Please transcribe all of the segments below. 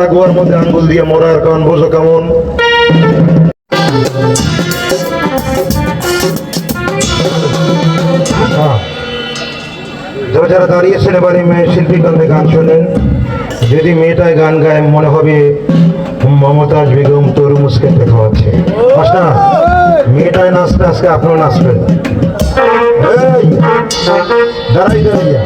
লাগোয়ার মধ্যে আঙ্গুল দিয়ে মরার বোঝো কেমন? হ্যাঁ। যারা যারা দাঁড়িয়েছেন এবারে মেয়ে শিল্পী গানে গান শোনেন, যদি মেয়েটায় গান গায়, মনে হবে মমতাজ বেগম তরমুজকে দেখা হচ্ছে। মেয়েটায় নাচতে আজকে আপনিও নাচবেন। দাঁড়াই দাঁড়িয়ে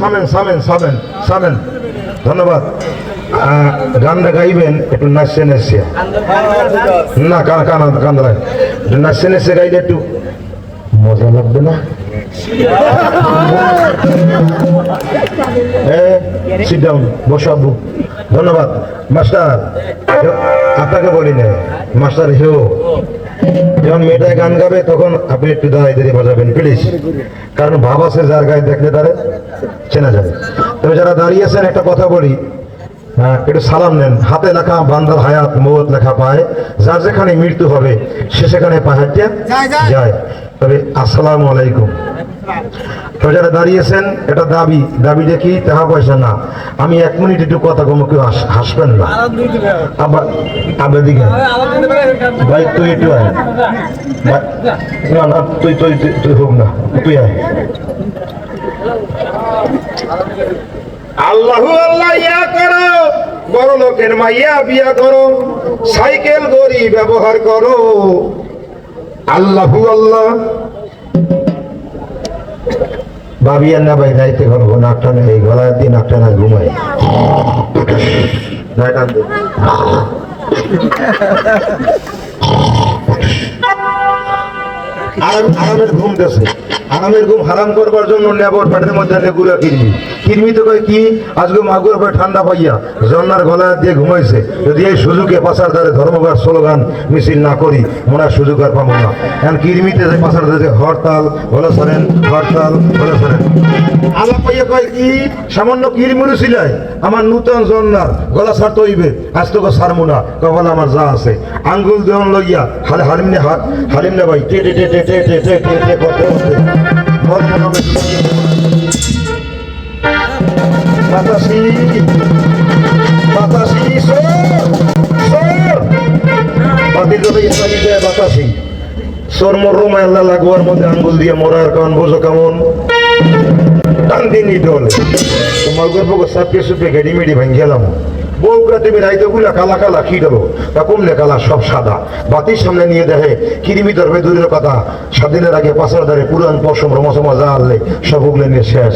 সামেন সামেন সামেন সামেন ধন্যবাদ। গানটা গাইবেন, একটু নাচছে নাচছে না, কান কান কান্দায় একটু নাচছে নাচছে গাইলে একটু মজা লাগবে না? সিট ডাউন ধন্যবাদ। মাস্টার আপনাকে বলি না মাস্টার হেও যখন মেয়েটায় গান গাবে, তখন আপনি একটু দাঁড়াই দাঁড়িয়ে বাজাবেন প্লিজ কারণ ভাব আছে, যার গায়ে দেখলে তারে চেনা যাবে। তবে যারা দাঁড়িয়েছেন একটা কথা বলি। হ্যাঁ, একটু সালাম নেন। হাতে লেখা বান্দার হায়াত মৌত লেখা পায়। যার যেখানে মৃত্যু হবে সে সেখানে পাহাড়টা যায় তবে আসসালামু আলাইকুম। তো যারা দাঁড়িয়েছেন এটা দাবি। দাবি দেখি টাকা পয়সা না। আমি এক মিনিট একটু কথা কম কেউ হাস- হাসবেন না। আবার আবার দিকে। ভাই তুই একটু আয়। না না তুই তুই- তুই হোক না। তুই আয়। আল্লাহু আল্লাহ ইয়া করো, বড় লোকের মাইয়া বিয়া করো, সাইকেল গড়ি ব্যবহার করো। আল্লাহু আল্লাহ। ভাবি আর না ভাই, যাইতে পারব নাকটা নেই গলায় দিয়ে নাকটা না ঘুমাই আরামের ঘুম দেশে। আরামের ঘুম হারাম করবার জন্য নেবর পেটের মধ্যে নেগুড়া কিরমি কিরমি তো কয় কি আজকে মাগুর পরে ঠান্ডা পাইয়া জন্নার গলা দিয়ে ঘুমাইছে যদি এই সুযোগে পাশার দ্বারে ধর্মঘাট স্লোগান মিছিল না করি মনে হয় সুযোগ আর পাবো না এখন কিরমিতে যে পাশার দ্বারে হরতাল বলে সরেন হরতাল বলে সরেন আল্লাহ পাইয়া কয় কি সামান্য কিরমিরু ছিলাই আমার নূতন জন্নার গলা ছাড়তে হইবে আজ তোকে সারমু না কবল আমার যা আছে আঙ্গুল দেওয়ান লইয়া হালে হালিম নে হাত হালিম নে ভাই টে টে টে টে টে টে টে টে সর মর রোমায় আল্লাহ লাগোয়ার মধ্যে আঙ্গুল দিয়ে মরার কারণ বোঝো কেমন? টান দিন নিতে হলে তোমার গর্ব সাপকে সুপে গেড়ি মেড়ি ভেঙে গেলাম গুলা কালা কালা কি কমলে কালা সব সাদা। বাতির সামনে নিয়ে দেখে কিরিমি দূরের কথা। আগে পুরান পশম যা আনলে সব উগলে নিয়ে শেষ।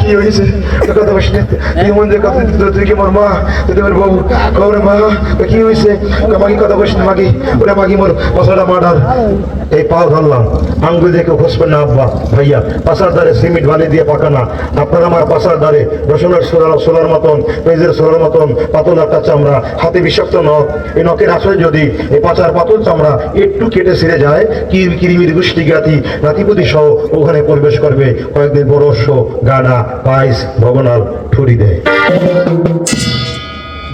কি হয়েছে? পাও ধরলাম। আঙ্গুল না ভাইয়া। সিমেন্ট দিয়ে আমার পাশার দ্বারে রসুনের সোলার সোলার মতন পেঁজের সোলার মতন পাতল একটা চামড়া, হাতে বিষাক্ত নখ, এই নখের আসলে যদি এই পাচার পাতল চামড়া একটু কেটে সেরে যায় কিরিমির গোষ্ঠী জ্ঞাতি নাতিপতি সহ ওখানে প্রবেশ করবে কয়েকদিন পরস্য গানা পাইস ভগনাল ঠুরি দেয়।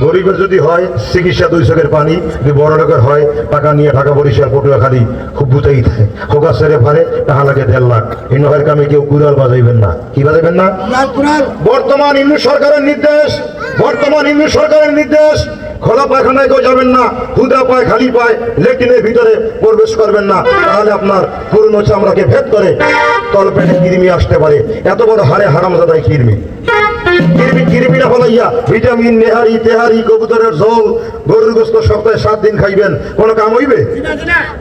গরিবের যদি হয় চিকিৎসা দুই চোখের পানি যদি বড় লোকের হয় টাকা নিয়ে ঢাকা বরিশাল পটুয়াখালী খুব বুঝেই থাকে। হোকা সেরে ফারে টাকা লাগে দেড় লাখ। এই নহের কামে কেউ কুড়াল বাজাইবেন না। কি বাজাইবেন না? বর্তমান ইন্দু সরকারের নির্দেশ বর্তমান ইন্দু সরকারের নির্দেশ খোলা পায়খানায় কেউ যাবেন না হুদা পায় খালি পায় লেট্রিনের ভিতরে প্রবেশ করবেন না। তাহলে আপনার পুরনো চামড়াকে ভেদ করে তলপেটে কৃমি আসতে পারে। এত বড় হারে হারাম জাদায় কৃমি কিরমি ফলাইয়া ভিটামিন নেহারি তেহারি কবুতরের ঝোল গরুর গোস্ত সপ্তাহে সাত দিন খাইবেন। কোনো কাম হইবে?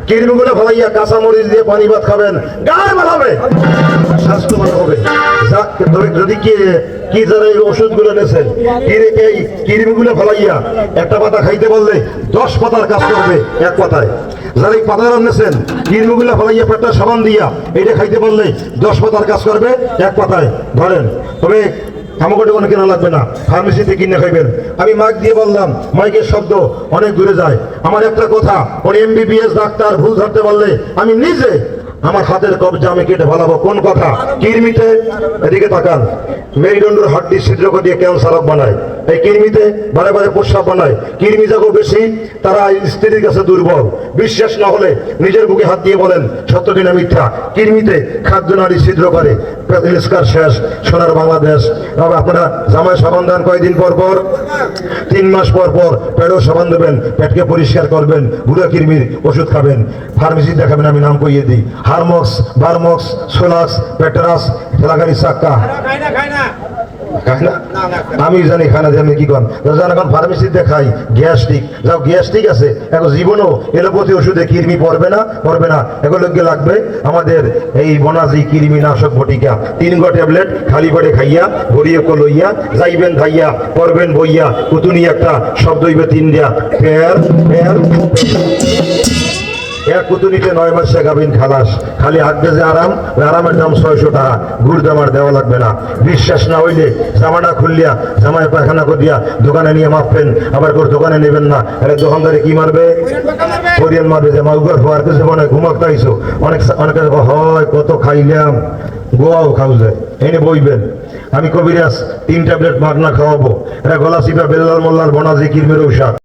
কিরমিগুলো ফলাইয়া কাঁচা দিয়ে পানি ভাত খাবেন। গায়ে স্বাস্থ্য ভালো হবে। যদি কি কি যারা এই ওষুধগুলো নেছেন কিরে এই কিরমিগুলো ফলাইয়া একটা পাতা খাইতে বললে দশ পাতার কাজ করবে এক পাতায়। যারা পাতা রান্নেছেন কিরমিগুলো ফলাইয়া পেটটা সাবান দিয়া এটা খাইতে বললে দশ পাতার কাজ করবে, এক পাতায়, ধরেন। তবে আমাকে কোনো কেনা লাগবে না, ফার্মেসিতে কিনে খাইবেন। আমি মাইক দিয়ে বললাম, মাইকের শব্দ অনেক দূরে যায়। আমার একটা কথা, ওর এমবিবিএস ডাক্তার ভুল ধরতে পারলে আমি নিজে আমার হাতের কবজা আমি কেটে ফেলাবো। কোন কথা? কিরমিতে? এদিকে তাকান। মেরুদণ্ডের হাড্ডি ছিদ্র করে দিয়ে ক্যান্সার বানায়। এই কিরমিতে বারে বারে প্রস্রাব বানায়। কিরমি যাকে বেশি, তারা স্ত্রীর কাছে দুর্বল। বিশ্বাস না হলে নিজের বুকে হাত দিয়ে বলেন, সত্যটি না মিথ্যা? কিরমিতে খাদ্য নারী ছিদ্র করে। তিরস্কার শেষ, সোনার বাংলাদেশ। তবে আপনারা জামাই সাবান দেন কয়দিন পর পর? তিন মাস পর পর পেটও সাবান দেবেন, পেটকে পরিষ্কার করবেন, বুড়া কিরমির ওষুধ খাবেন। ফার্মেসি দেখাবেন, আমি নাম কইয়ে দিই। হারমক্স, বারমক্স, সোলাক্স, পেটেরাস ঠেলাগাড়ি চাক্কা। আমি জানি খানা যে আমি কি কন যান, এখন ফার্মেসিতে খাই গ্যাস্ট্রিক। যাও, গ্যাস্ট্রিক আছে। এখন জীবনও এলোপতি ওষুধে কৃমি পড়বে না পড়বে না। এগুলোকে লাগবে আমাদের এই বনাজি কৃমি নাশক বটিকা। তিন গো ট্যাবলেট, খালি পেটে খাইয়া, গড়িয়ে কো লইয়া, যাইবেন খাইয়া পড়বেন বইয়া। কুতুনি একটা শব্দ হইবে তিন দিয়া। ফের পেয়ার এক কুতুনিতে নয় মাস শেখাবেন খালাস। খালি আগে যে আরাম আরামের দাম ছয়শো টাকা। গুড় দামার দেওয়া লাগবে না। বিশ্বাস না হইলে জামাটা খুললিয়া জামায় পায়খানা করিয়া দোকানে নিয়ে মাপবেন আবার করে দোকানে নেবেন না। আরে দোকানদারে কি মারবে? কোরিয়ান মারবে যে মাগুয়ার ফোয়ার কিছু মনে ঘুমাক তাইছো। অনেক অনেকে হয়, কত খাইলাম। গোয়াও খাও যায়। এনে বইবেন। আমি কবিরাজ, তিন ট্যাবলেট মাগনা খাওয়াবো। এটা গলা চিপা বেল্লাল মোল্লার বনাজি কিরমের ঔষধ।